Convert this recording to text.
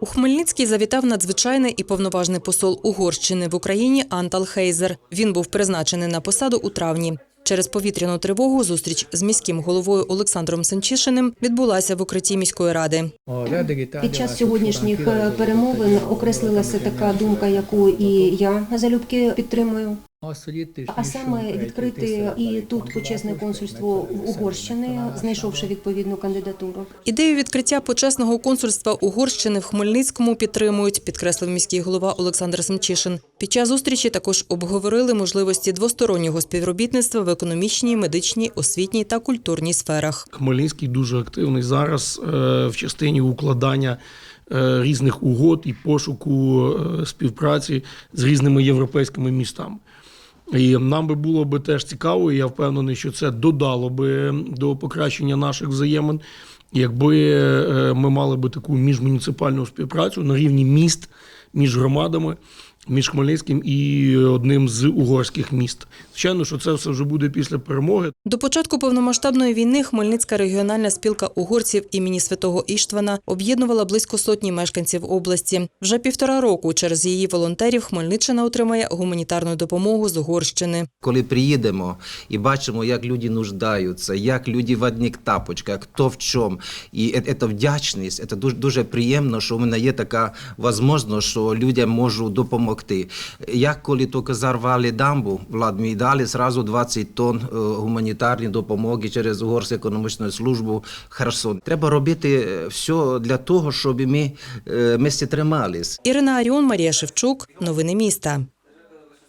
У Хмельницький завітав надзвичайний і повноважний посол Угорщини в Україні Антал Хейзер. Він був призначений на посаду у травні. Через повітряну тривогу зустріч з міським головою Олександром Сенчишиним відбулася в укритті міської ради. Під час сьогоднішніх е, перемовин окреслилася така думка, яку і я залюбки підтримую. А саме відкрити і тут почесне консульство в Угорщини, знайшовши відповідну кандидатуру. Ідею відкриття почесного консульства Угорщини в Хмельницькому підтримують, підкреслив міський голова Олександр Семчишин. Під час зустрічі також обговорили можливості двостороннього співробітництва в економічній, медичній, освітній та культурній сферах. Хмельницький дуже активний зараз е, в частині укладання е, різних угод і пошуку е, співпраці з різними європейськими містами. І нам би було би теж цікаво, і я впевнений, що це додало би до покращення наших взаємин, якби е, ми мали би таку міжмуніципальну співпрацю на рівні міст між громадами, між Хмельницьким і одним з угорських міст. Звичайно, що це все вже буде після перемоги. До початку повномасштабної війни Хмельницька регіональна спілка угорців імені святого Іштвана об'єднувала близько сотні мешканців області. Вже півтора року через її волонтерів Хмельниччина отримає гуманітарну допомогу з Угорщини. Коли приїдемо і бачимо, як люди нуждаються, як люди в одних тапочках, хто в чому, і це вдячність, це дуже, дуже приємно, що в мене є така можливість, що людям можу допомогти. Як коли тільки зарвали дамбу, влад мій дали зразу 20 тонн е, гуманітарної допомоги через Угорську економічну службу Херсон. Треба робити е, все для того, щоб ми е, місці тримались. Ірина Аріон, Марія Шевчук. Новини міста.